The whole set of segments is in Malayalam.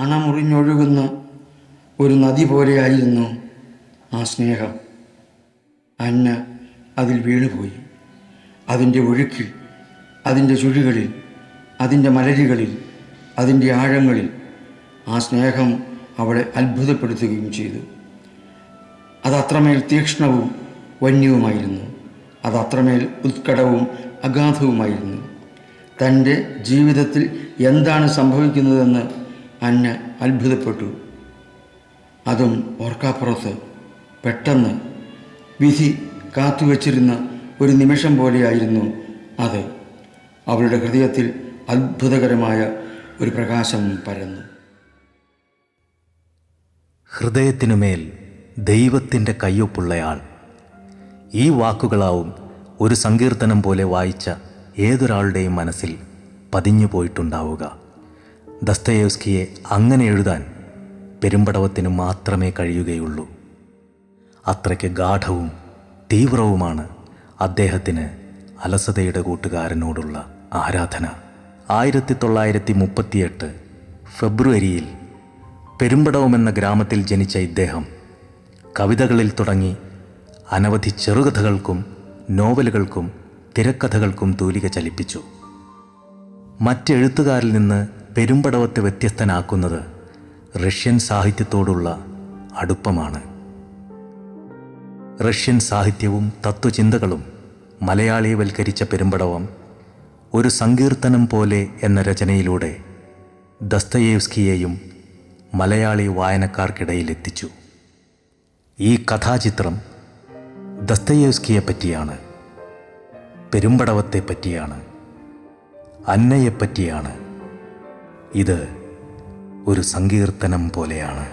അണമുറിഞ്ഞൊഴുകുന്ന ഒരു നദി പോലെയായിരുന്നു ആ സ്നേഹം. അന്ന അതിൽ വീണുപോയി. അതിന്റെ ഒഴുക്കിൽ അതിന്റെ ചുഴികളിൽ അതിന്റെ മലരികളിൽ അതിന്റെ ആഴങ്ങളിൽ ആ സ്നേഹം അവളെ അത്ഭുതപ്പെടുത്തുകയും ചെയ്തു. അത് അത്രമേൽ തീക്ഷ്ണവും വന്യവുമായിരുന്നു. അത് അത്രമേൽ ഉത്കടവും അഗാധവുമായിരുന്നു. തന്റെ ജീവിതത്തിൽ എന്താണ് സംഭവിക്കുന്നതെന്ന് അന്ന അത്ഭുതപ്പെട്ടു. അതും ഓർക്കാപ്പുറത്ത് പെട്ടെന്ന് വിധി കാത്തുവച്ചിരുന്ന ഒരു നിമിഷം പോലെയായിരുന്നു അത്. അവളുടെ ഹൃദയത്തിൽ അത്ഭുതകരമായ ഒരു പ്രകാശം പരന്നു. ഹൃദയത്തിനുമേൽ ദൈവത്തിന്റെ കയ്യൊപ്പുള്ളയാൾ. ഈ വാക്കുകളാവും ഒരു സങ്കീർത്തനം പോലെ വായിച്ച ഏതൊരാളുടെയും മനസ്സിൽ പതിഞ്ഞു പോയിട്ടുണ്ടാവുക ദസ്തയേവ്സ്കിയെ അങ്ങനെ എഴുതാൻ പെരുമ്പടവത്തിന് മാത്രമേ കഴിയുകയുള്ളൂ. അത്രയ്ക്ക് ഗാഠവും തീവ്രവുമാണ് അദ്ദേഹത്തിന് അലസതയുടെ കൂട്ടുകാരനോടുള്ള ആരാധന. ആയിരത്തി തൊള്ളായിരത്തി മുപ്പത്തിയെട്ട് ഫെബ്രുവരിയിൽ പെരുമ്പടവുമെന്ന ഗ്രാമത്തിൽ ജനിച്ച ഇദ്ദേഹം കവിതകളിൽ തുടങ്ങി അനവധി ചെറുകഥകൾക്കും നോവലുകൾക്കും തിരക്കഥകൾക്കും തൂലിക ചലിപ്പിച്ചു. മറ്റെഴുത്തുകാരിൽ നിന്ന് പെരുമ്പടവത്തെ വ്യത്യസ്തനാക്കുന്നത് റഷ്യൻ സാഹിത്യത്തോടുള്ള അടുപ്പമാണ്. റഷ്യൻ സാഹിത്യവും തത്വചിന്തകളും മലയാളീവൽക്കരിച്ച പെരുമ്പടവം ഒരു സങ്കീർത്തനം പോലെ എന്ന രചനയിലൂടെ ദസ്തയേവ്സ്കിയെയും മലയാളി വായനക്കാർക്കിടയിൽ എത്തിച്ചു ഈ കഥാചിത്രം ദസ്തയേവ്സ്കിയെ പറ്റിയാണ് പെരുമ്പടവത്തെ പറ്റിയാണ് അന്നയെപ്പറ്റിയാണ് ഇത് ഒരു സങ്കീർത്തനം പോലെയാണ്.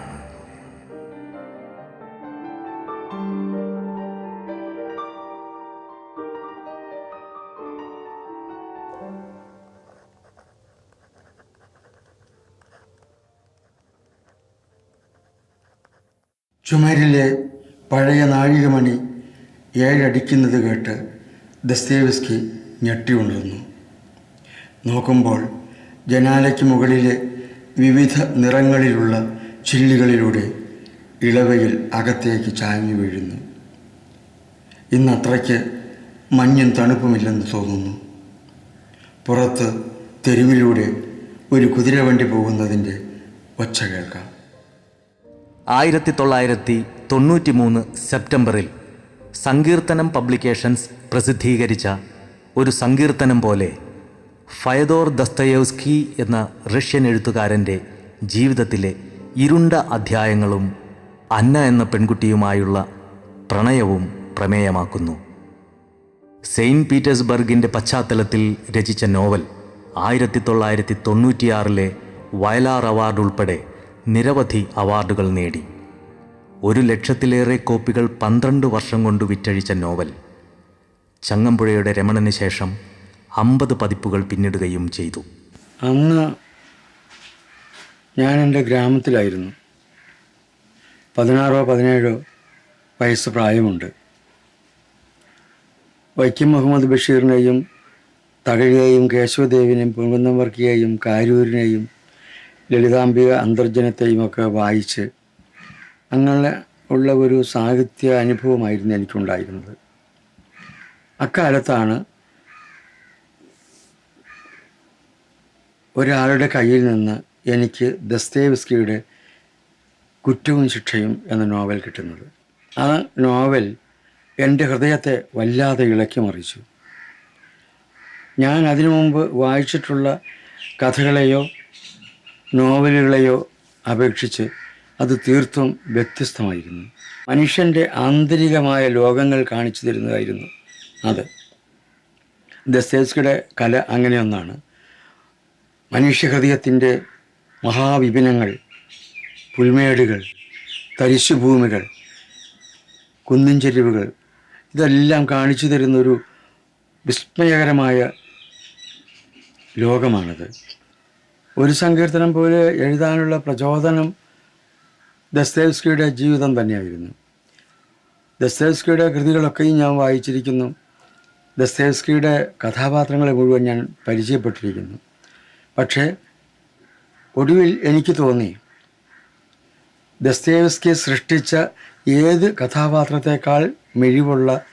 ചുമരിലെ പഴയ നാഴികമണി ഏഴടിക്കുന്നത് കേട്ട് ദസ്തേവസ്കി ഞെട്ടി ഉണർന്നു നോക്കുമ്പോൾ ജനാലയ്ക്ക് മുകളിലെ വിവിധ നിറങ്ങളിലുള്ള ചില്ലുകളിലൂടെ ഇളവയിൽ അകത്തേക്ക് ചാഞ്ഞു വീഴുന്നു. ഇന്ന് അത്രയ്ക്ക് മഞ്ഞും തണുപ്പുമില്ലെന്ന് തോന്നുന്നു. പുറത്ത് തെരുവിലൂടെ ഒരു കുതിരവണ്ടി പോകുന്നതിന്റെ ഒച്ച കേൾക്കാം. ആയിരത്തി തൊള്ളായിരത്തി തൊണ്ണൂറ്റി മൂന്ന് സെപ്റ്റംബറിൽ സങ്കീർത്തനം പബ്ലിക്കേഷൻസ് പ്രസിദ്ധീകരിച്ച ഒരു സങ്കീർത്തനം പോലെ ഫയദോർ ദസ്തയോസ്കി എന്ന റഷ്യൻ എഴുത്തുകാരന്റെ ജീവിതത്തിലെ ഇരുണ്ട അധ്യായങ്ങളും അന്ന എന്ന പെൺകുട്ടിയുമായുള്ള പ്രണയവും പ്രമേയമാക്കുന്നു. സെയിന്റ് പീറ്റേഴ്സ്ബർഗിന്റെ പശ്ചാത്തലത്തിൽ രചിച്ച നോവൽ ആയിരത്തി തൊള്ളായിരത്തി തൊണ്ണൂറ്റിയാറിലെ വയലാർ അവാർഡ് ഉൾപ്പെടെ നിരവധി അവാർഡുകൾ നേടി. ഒരു ലക്ഷത്തിലേറെ കോപ്പികൾ പന്ത്രണ്ട് വർഷം കൊണ്ട് വിറ്റഴിച്ച നോവൽ. ചങ്ങമ്പുഴയുടെ രമണന് ശേഷം അമ്പത് പതിപ്പുകൾ പിന്നിടുകയും ചെയ്തു. അന്ന് ഞാൻ എന്റെ ഗ്രാമത്തിലായിരുന്നു. പതിനാറോ പതിനേഴോ വയസ്സ് പ്രായമുണ്ട്. വൈക്കം മുഹമ്മദ് ബഷീറിനെയും തകഴിയെയും കേശവദേവിനെയും പൊങ്കുന്നം വർക്കിയെയും കാരൂരിനെയും ലളിതാംബിക അന്തർജനത്തെയും ഒക്കെ വായിച്ച് അങ്ങനെ ഉള്ള ഒരു സാഹിത്യ അനുഭവമായിരുന്നു എനിക്കുണ്ടായിരുന്നത്. അക്കാലത്താണ് ഒരാളുടെ കയ്യിൽ നിന്ന് എനിക്ക് ദസ്തേവിസ്കിയുടെ കുറ്റവും ശിക്ഷയും എന്ന നോവൽ കിട്ടുന്നത്. ആ നോവൽ എന്റെ ഹൃദയത്തെ വല്ലാതെ ഇളക്കി മറിച്ചു. ഞാൻ അതിനു മുമ്പ് വായിച്ചിട്ടുള്ള കഥകളെയോ നോവലുകളെയോ അപേക്ഷിച്ച് അത് തീർത്തും വ്യത്യസ്തമായിരുന്നു. മനുഷ്യന്റെ ആന്തരികമായ ലോകങ്ങൾ കാണിച്ചു തരുന്നതായിരുന്നു അത്. ദസ്തേവ്സ്കിയുടെ കല അങ്ങനെയൊന്നാണ്. മനുഷ്യഹൃദയത്തിന്റെ മഹാവിപിനങ്ങൾ പുൽമേടുകൾ തരിശുഭൂമികൾ കുന്നിൻ ചെരുവുകൾ ഇതെല്ലാം കാണിച്ചു തരുന്നൊരു വിസ്മയകരമായ ലോകമാണത്. ഒരു സങ്കീർത്തനം പോലെ എഴുതാനുള്ള പ്രചോദനം ദസ്തേവ്സ്കിയുടെ ജീവിതം തന്നെയായിരുന്നു. ദസ്തേവ്സ്കിയുടെ കൃതികളൊക്കെയും ഞാൻ വായിച്ചിരിക്കുന്നു. ദസ്തേവ്സ്കിയുടെ കഥാപാത്രങ്ങളെ മുഴുവൻ ഞാൻ പരിചയപ്പെട്ടിരിക്കുന്നു. പക്ഷേ ഒടുവിൽ എനിക്ക് തോന്നി ദസ്തേവസ്കി സൃഷ്ടിച്ച ഏത് കഥാപാത്രത്തെക്കാൾ മിഴിവുള്ള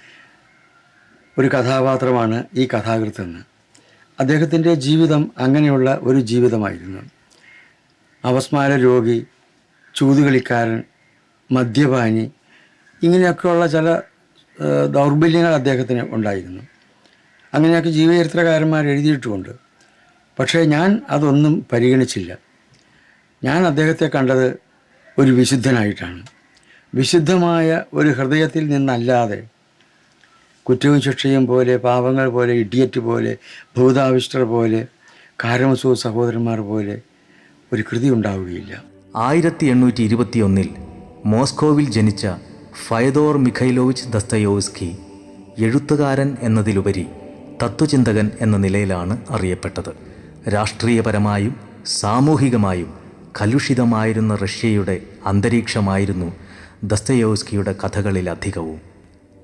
ഒരു കഥാപാത്രമാണ് ഈ കഥാകൃത്തെന്ന്. അദ്ദേഹത്തിന്റെ ജീവിതം അങ്ങനെയുള്ള ഒരു ജീവിതമായിരുന്നു. അവസ്മാര രോഗി ചൂതുകളിക്കാരൻ മദ്യപാനി ഇങ്ങനെയൊക്കെയുള്ള ചില ദൗർബല്യങ്ങൾ അദ്ദേഹത്തിന് ഉണ്ടായിരുന്നു. അങ്ങനെയൊക്കെ ജീവചരിത്രകാരന്മാർ എഴുതിയിട്ടുമുണ്ട്. പക്ഷേ ഞാൻ അതൊന്നും പരിഗണിച്ചില്ല. ഞാൻ അദ്ദേഹത്തെ കണ്ടത് ഒരു വിശുദ്ധനായിട്ടാണ്. വിശുദ്ധമായ ഒരു ഹൃദയത്തിൽ നിന്നല്ലാതെ കുറ്റവും ശിക്ഷയും പോലെ പാപങ്ങൾ പോലെ ഇഡിയറ്റ് പോലെ ഭൂതാവിഷ്ടർ പോലെ കാരമസൂ സഹോദരന്മാർ പോലെ ഒരു കൃതി ഉണ്ടാവുകയില്ല. ആയിരത്തി എണ്ണൂറ്റി ഇരുപത്തിയൊന്നിൽ മോസ്കോവിൽ ജനിച്ച ഫയദോർ മിഖൈലോവിച്ച് ദസ്തയോസ്കി എഴുത്തുകാരൻ എന്നതിലുപരി തത്വചിന്തകൻ എന്ന നിലയിലാണ് അറിയപ്പെട്ടത്. രാഷ്ട്രീയപരമായും സാമൂഹികമായും കലുഷിതമായിരുന്ന റഷ്യയുടെ അന്തരീക്ഷമായിരുന്നു ദസ്തയോസ്കിയുടെ കഥകളിലധികവും.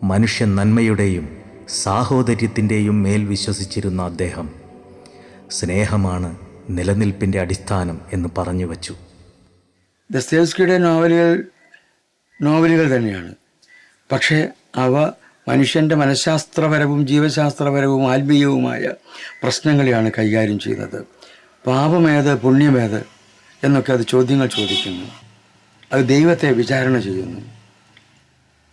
മനുഷ്യ നന്മയുടെയും സാഹോദര്യത്തിന്റെയും മേൽ വിശ്വസിച്ചിരുന്ന അദ്ദേഹം സ്നേഹമാണ് നിലനിൽപ്പിന്റെ അടിസ്ഥാനം എന്ന് പറഞ്ഞു വച്ചു. ദസ്തയോസ്കിയുടെ നോവലുകൾ നോവലുകൾ തന്നെയാണ്. പക്ഷേ അവ മനുഷ്യന്റെ മനഃശാസ്ത്രപരവും ജീവശാസ്ത്രപരവും ആത്മീയവുമായ പ്രശ്നങ്ങളെയാണ് കൈകാര്യം ചെയ്യുന്നത്. പാപമേത് പുണ്യമേത് എന്നൊക്കെ അത് ചോദ്യങ്ങൾ ചോദിക്കുന്നു. അത് ദൈവത്തെ വിചാരണ ചെയ്യുന്നു.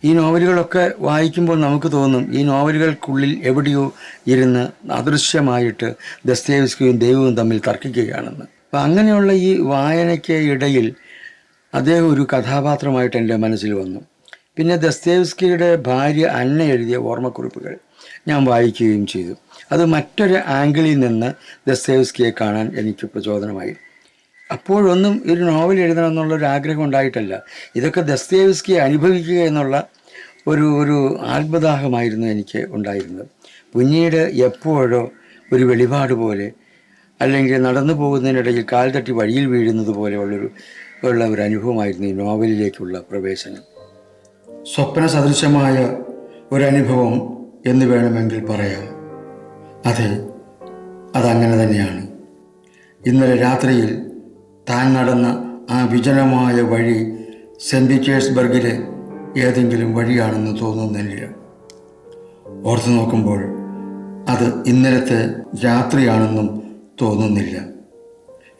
ഈ നോവലുകളൊക്കെ വായിക്കുമ്പോൾ നമുക്ക് തോന്നും ഈ നോവലുകൾക്കുള്ളിൽ എവിടെയോ ഇരുന്ന് അദൃശ്യമായിട്ട് ദസ്തേവിസ്കിയും ദൈവവും തമ്മിൽ തർക്കിക്കുകയാണെന്ന്. അപ്പം അങ്ങനെയുള്ള ഈ വായനയ്ക്ക് ഇടയിൽ അദ്ദേഹം ഒരു കഥാപാത്രമായിട്ട് എന്റെ മനസ്സിൽ വന്നു. പിന്നെ ദസ്തേവ്സ്കിയുടെ ഭാര്യ അന്ന എഴുതിയ ഓർമ്മക്കുറിപ്പുകൾ ഞാൻ വായിക്കുകയും ചെയ്തു. അത് മറ്റൊരു ആംഗിളിൽ നിന്ന് ദസ്തേവ്സ്കിയെ കാണാൻ എനിക്ക് പ്രചോദനമായി. അപ്പോഴൊന്നും ഒരു നോവൽ എഴുതണം എന്നുള്ളൊരു ആഗ്രഹം ഉണ്ടായിട്ടല്ല. ഇതൊക്കെ ദസ്തേവ്സ്കിയെ അനുഭവിക്കുക എന്നുള്ള ഒരു ഒരു ആത്മദാഹമായിരുന്നു എനിക്ക് ഉണ്ടായിരുന്നത്. പിന്നീട് എപ്പോഴോ ഒരു വെളിപാട് പോലെ അല്ലെങ്കിൽ നടന്നു പോകുന്നതിനിടയിൽ കാൽ തട്ടി വഴിയിൽ വീഴുന്നത് പോലെയുള്ളൊരു ഉള്ള ഒരു അനുഭവമായിരുന്നു ഈ നോവലിലേക്കുള്ള പ്രവേശനം. സ്വപ്ന സദൃശമായ ഒരനുഭവം എന്ന് വേണമെങ്കിൽ പറയാം. അതെ അതങ്ങനെ തന്നെയാണ്. ഇന്നലെ രാത്രിയിൽ താൻ നടന്ന ആ വിജനമായ വഴി സെന്റ് പീറ്റേഴ്സ്ബർഗിലെ ഏതെങ്കിലും വഴിയാണെന്ന് തോന്നുന്നില്ല ഓർത്തു നോക്കുമ്പോൾ അത് ഇന്നലത്തെ രാത്രിയാണെന്നും തോന്നുന്നില്ല.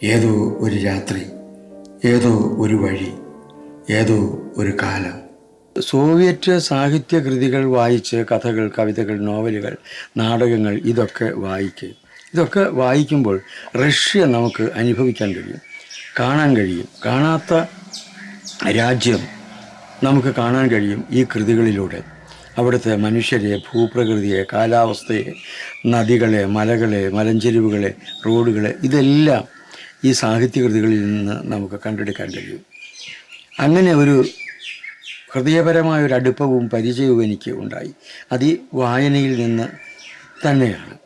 ഏതോ ഒരു രാത്രി ഏതോ ഒരു വഴി ഏതോ ഒരു കാലം. സോവിയറ്റ് സാഹിത്യ കൃതികൾ വായിച്ച് കഥകൾ കവിതകൾ നോവലുകൾ നാടകങ്ങൾ ഇതൊക്കെ വായിക്കുക ഇതൊക്കെ വായിക്കുമ്പോൾ റഷ്യ നമുക്ക് അനുഭവിക്കാൻ കഴിയും. കാണാൻ കഴിയും. കാണാത്ത രാജ്യം നമുക്ക് കാണാൻ കഴിയും ഈ കൃതികളിലൂടെ. അവിടുത്തെ മനുഷ്യരെ ഭൂപ്രകൃതിയെ കാലാവസ്ഥയെ നദികളെ മലകളെ മലഞ്ചെരിവുകളെ റോഡുകളെ ഇതെല്ലാം ഈ സാഹിത്യകൃതികളിൽ നിന്ന് നമുക്ക് കണ്ടെടുക്കാൻ കഴിയും. അങ്ങനെ ഒരു ഹൃദയപരമായ ഒരു അടുപ്പവും പരിചയവും എനിക്ക് ഉണ്ടായി. അത് ഈ വായനയിൽ നിന്ന് തന്നെയാണ്.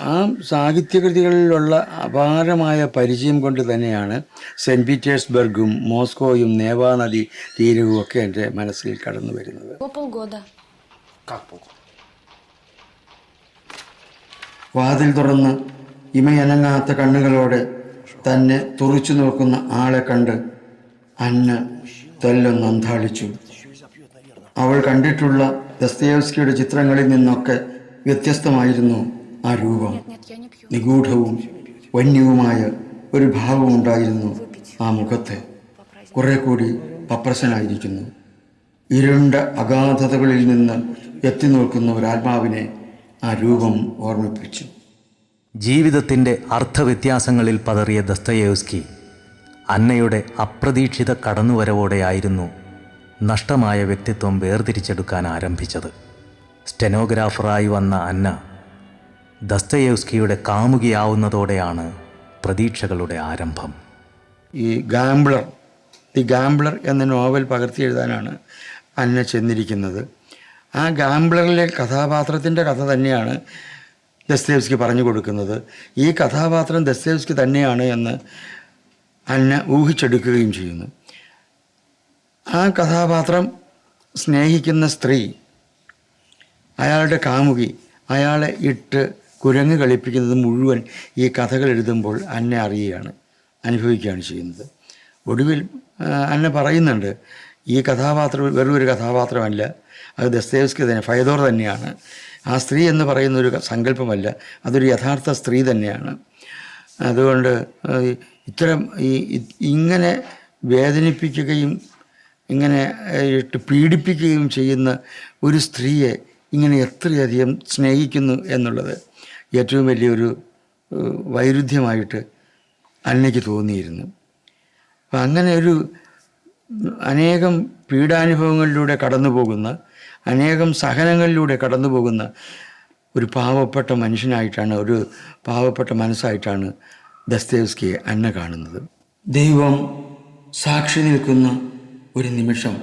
ആ സാഹിത്യകൃതികളിലുള്ള അപാരമായ പരിചയം കൊണ്ട് തന്നെയാണ് സെന്റ് പീറ്റേഴ്സ്ബർഗും മോസ്കോയും നേവാനദി തീരവും ഒക്കെ എന്റെ മനസ്സിൽ കടന്നു വരുന്നത്. വാതിൽ തുറന്ന് ഇമയനങ്ങാത്ത കണ്ണുകളോടെ തന്നെ തുറച്ചു നോക്കുന്ന ആളെ കണ്ട് അന്ന് തെല്ലൊന്ന് അന്താളിച്ചു അവൾ കണ്ടിട്ടുള്ള ദസ്തയേവ്സ്കിയുടെ ചിത്രങ്ങളിൽ നിന്നൊക്കെ വ്യത്യസ്തമായിരുന്നു ആ രൂപം. നിഗൂഢവും വന്യവുമായ ഒരു ഭാവമുണ്ടായിരുന്നു ആ മുഖത്ത്. കുറെ കൂടി പപ്രസനായിരിക്കുന്നു ഇരുണ്ട അഗാധതകളിൽ നിന്ന് എത്തി നോക്കുന്ന ഒരു ആത്മാവിനെ ആ രൂപം ഓർമ്മിപ്പിച്ചു. ജീവിതത്തിന്റെ അർത്ഥവ്യത്യാസങ്ങളിൽ പതറിയ ദസ്തയേവ്സ്കി അന്നയുടെ അപ്രതീക്ഷിത കടന്നുവരവോടെയായിരുന്നു നഷ്ടമായ വ്യക്തിത്വം വേർതിരിച്ചെടുക്കാൻ ആരംഭിച്ചത്. സ്റ്റെനോഗ്രാഫറായി വന്ന അന്ന ദസ്തയേവ്സ്കിയുടെ കാമുകിയാവുന്നതോടെയാണ് പ്രതീക്ഷകളുടെ ആരംഭം. ഈ ഗാംബ്ലർ ദി ഗാംബ്ലർ എന്ന നോവൽ പകർത്തി എഴുതാനാണ് അന്ന ചെന്നിരിക്കുന്നത്. ആ ഗാംബ്ലറിലെ കഥാപാത്രത്തിന്റെ കഥ തന്നെയാണ് ദസ്തേവ്സ്കി പറഞ്ഞു കൊടുക്കുന്നത്. ഈ കഥാപാത്രം ദസ്തേവ്സ്കി തന്നെയാണ് എന്ന് അന്ന ഊഹിച്ചെടുക്കുകയും ചെയ്യുന്നു. ആ കഥാപാത്രം സ്നേഹിക്കുന്ന സ്ത്രീ അയാളുടെ കാമുകി അയാളെ ഇട്ട് കുരങ്ങ് കളിപ്പിക്കുന്നത് മുഴുവൻ ഈ കഥകൾ എഴുതുമ്പോൾ അന്നെ അറിയുകയാണ് അനുഭവിക്കുകയാണ് ചെയ്യുന്നത്. ഒടുവിൽ അന്നെ പറയുന്നുണ്ട് ഈ കഥാപാത്രം വെറും ഒരു കഥാപാത്രമല്ല അത് ദസ്തേവ്സ്കി തന്നെ ഫയദോർ തന്നെയാണ്. ആ സ്ത്രീ എന്ന് പറയുന്ന ഒരു സങ്കല്പമല്ല അതൊരു യഥാർത്ഥ സ്ത്രീ തന്നെയാണ്. അതുകൊണ്ട് ഇത്തരം ഈ ഇങ്ങനെ വേദനിപ്പിക്കുകയും ഇങ്ങനെ ഇട്ട് പീഡിപ്പിക്കുകയും ചെയ്യുന്ന ഒരു സ്ത്രീയെ ഇങ്ങനെ എത്രയധികം സ്നേഹിക്കുന്നു എന്നുള്ളത് ഏറ്റവും വലിയൊരു വൈരുദ്ധ്യമായിട്ട് അന്നയ്ക്ക് തോന്നിയിരുന്നു. അപ്പം അങ്ങനെ ഒരു അനേകം പീഡാനുഭവങ്ങളിലൂടെ കടന്നു പോകുന്ന അനേകം സഹനങ്ങളിലൂടെ കടന്നു പോകുന്ന ഒരു പാവപ്പെട്ട മനുഷ്യനായിട്ടാണ് ഒരു പാവപ്പെട്ട മനസ്സായിട്ടാണ് ദസ്തേവ്സ്കിയെ അന്ന കാണുന്നത്. ദൈവം സാക്ഷി നിൽക്കുന്ന ഒരു നിമിഷം.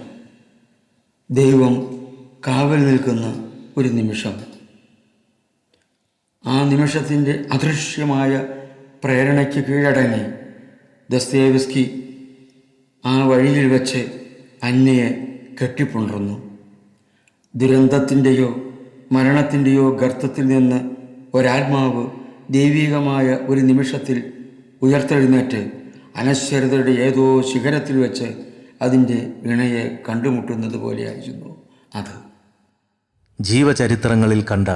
ദൈവം കാവൽ നിൽക്കുന്ന ഒരു നിമിഷം. ആ നിമിഷത്തിന്റെ അദൃശ്യമായ പ്രേരണയ്ക്ക് കീഴടങ്ങി ദസ്തേവിസ്കി ആ വഴിയിൽ വച്ച് അന്നയെ കെട്ടിപ്പുണർന്നു. ദുരന്തത്തിന്റെയോ മരണത്തിന്റെയോ ഗർത്തത്തിൽ നിന്ന് ഒരാത്മാവ് ദൈവികമായ ഒരു നിമിഷത്തിൽ ഉയർത്തെഴുന്നേറ്റ് അനശ്വരതയുടെ ഏതോ ശിഖരത്തിൽ വെച്ച് അതിന്റെ ഇണയെ കണ്ടുമുട്ടുന്നത് പോലെയായിരുന്നു അത്. ജീവചരിത്രങ്ങളിൽ കണ്ട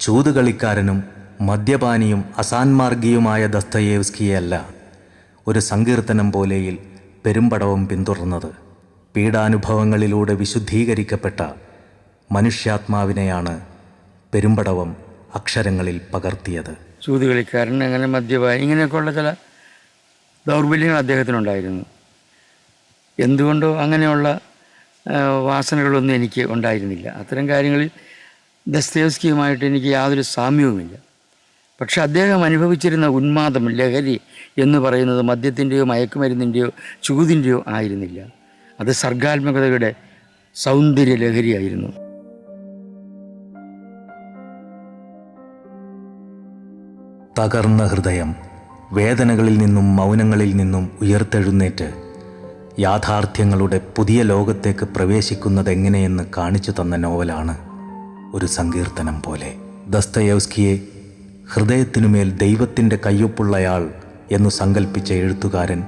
ചൂതുകളിക്കാരനും മദ്യപാനിയും അസാൻമാർഗിയുമായ ദസ്തയേവ്സ്കിയല്ല ഒരു സങ്കീർത്തനം പോലെയിൽ പെരുമ്പടവും പിന്തുടർന്നത്. പീഡാനുഭവങ്ങളിലൂടെ വിശുദ്ധീകരിക്കപ്പെട്ട മനുഷ്യാത്മാവിനെയാണ് പെരുമ്പടവം അക്ഷരങ്ങളിൽ പകർത്തിയത്. ചൂതുകളിക്കാരൻ അങ്ങനെ മദ്യപായ ഇങ്ങനെയൊക്കെയുള്ള ചില ദൗർബല്യങ്ങൾ അദ്ദേഹത്തിനുണ്ടായിരുന്നു. എന്തുകൊണ്ടോ അങ്ങനെയുള്ള വാസനകളൊന്നും എനിക്ക് ഉണ്ടായിരുന്നില്ല. അത്തരം കാര്യങ്ങളിൽ ദസ്തേവ്സ്കിയുമായിട്ട് എനിക്ക് യാതൊരു സാമ്യവുമില്ല. പക്ഷെ അദ്ദേഹം അനുഭവിച്ചിരുന്ന ഉന്മാദം ലഹരി എന്ന് പറയുന്നത് മദ്യത്തിന്റെയോ മയക്കുമരുന്നിന്റെയോ ചൂതിന്റെയോ ആയിരുന്നില്ല. അത് സർഗാത്മകതയുടെ സൗന്ദര്യ ലഹരിയായിരുന്നു തകർന്ന ഹൃദയം വേദനകളിൽ നിന്നും മൗനങ്ങളിൽ നിന്നും ഉയർത്തെഴുന്നേറ്റ് യാഥാർത്ഥ്യങ്ങളുടെ പുതിയ ലോകത്തേക്ക് പ്രവേശിക്കുന്നതെങ്ങനെയെന്ന് കാണിച്ചു തന്ന നോവലാണ് ഒരു സങ്കീർത്തനം പോലെ. ദസ്തയവ്സ്കിയെ ഹൃദയത്തിനുമേൽ ദൈവത്തിന്റെ കയ്യൊപ്പുള്ളയാൾ എന്നു സങ്കല്പിച്ച എഴുത്തുകാരൻ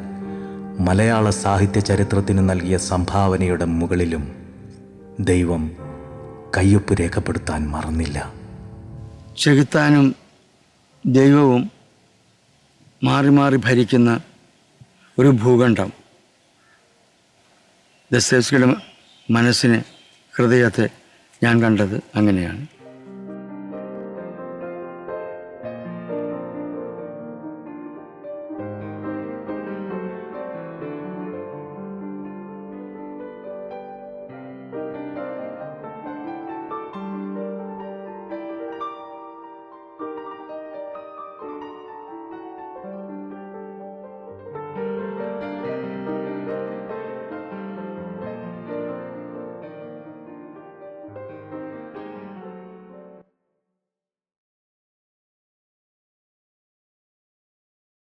മലയാള സാഹിത്യ ചരിത്രത്തിന് നൽകിയ സംഭാവനയുടെ മുകളിലും ദൈവം കയ്യൊപ്പ് രേഖപ്പെടുത്താൻ മറന്നില്ല. ചെകുത്താനും ദൈവവും മാറി മാറി ഭരിക്കുന്ന ഒരു ഭൂഖണ്ഡം. ദസ്തേവ്സ്കിയുടെ മനസ്സിനെ ഹൃദയത്തെ ഞാൻ കണ്ടത് അങ്ങനെയാണ്.